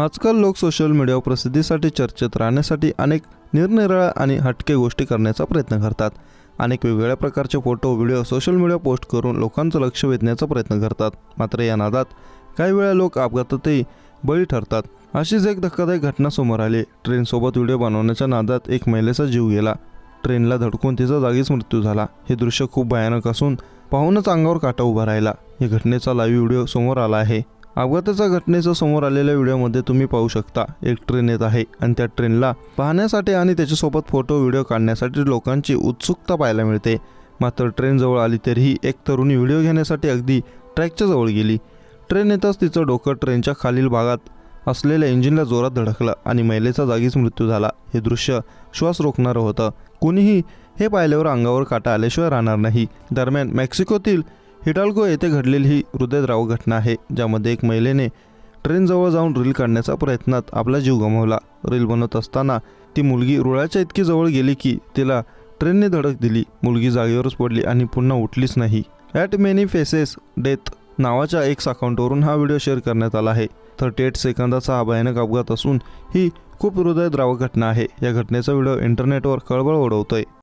आजकाल लोक सोशल मीडियावर प्रसिद्धीसाठी चर्चेत राहण्यासाठी अनेक निरनिराळ्या आणि हटके गोष्टी करण्याचा प्रयत्न करतात. अनेक वेगवेगळ्या प्रकारचे photo video social media post करून लोकांचं लक्ष वेधण्याचा प्रयत्न करतात. मात्र या नादात काही वेळा लोक अपघातातही बळी ठरतात. अशीच एक धक्कादायक घटना समोर आली. ट्रेनसोबत व्हिडिओ बनवण्याच्या नादात एक महिलेचा जीव गेला. ट्रेनला धडकून तिचा जागीच मृत्यू झाला. हे दृश्य खूप भयानक असून पाहूनच अंगावर काटा उभा राहिला. या घटनेचा लाईव्ह व्हिडिओ समोर आला आहे. अपघाताच्या घटनेचा समोर आलेल्या व्हिडिओमध्ये तुम्ही पाहू शकता एक ट्रेन येत आहे आणि त्या ट्रेनला पाहण्यासाठी आणि त्याच्यासोबत फोटो व्हिडिओ काढण्यासाठी लोकांची उत्सुकता पाहायला मिळते. मात्र ट्रेन जवळ आली तरीही एक तरुणी व्हिडिओ घेण्यासाठी अगदी ट्रॅकच्या जवळ गेली. ट्रेन येताच तिचं डोकं ट्रेनच्या खालील भागात असलेल्या इंजिनला जोरात धडकलं आणि महिलेचा जागीच मृत्यू झाला. हे दृश्य श्वास रोखणारं होतं. कुणीही हे पाहिल्यावर अंगावर काटा आल्याशिवाय राहणार नाही. दरम्यान मेक्सिकोतील हिडाल्गो येथे घडलेली ही हृदयद्रावक घटना आहे ज्यामध्ये एक महिलेने ट्रेनजवळ जाऊन रील काढण्याच्या प्रयत्नात आपला जीव गमावला. रील बनवत असताना ती मुलगी रुळाच्या इतकी जवळ गेली की तिला ट्रेनने धडक दिली. मुलगी जागेवरच पडली आणि पुन्हा उठलीच नाही. ॲट मेनी फेसेस डेथ नावाच्या एक्स अकाउंटवरून हा व्हिडिओ शेअर करण्यात आला आहे. थर्टी एट सेकंदाचा हा भयानक अपघात असून ही खूप हृदयद्रावक घटना आहे. या घटनेचा व्हिडिओ इंटरनेटवर कळबळ उडवतोय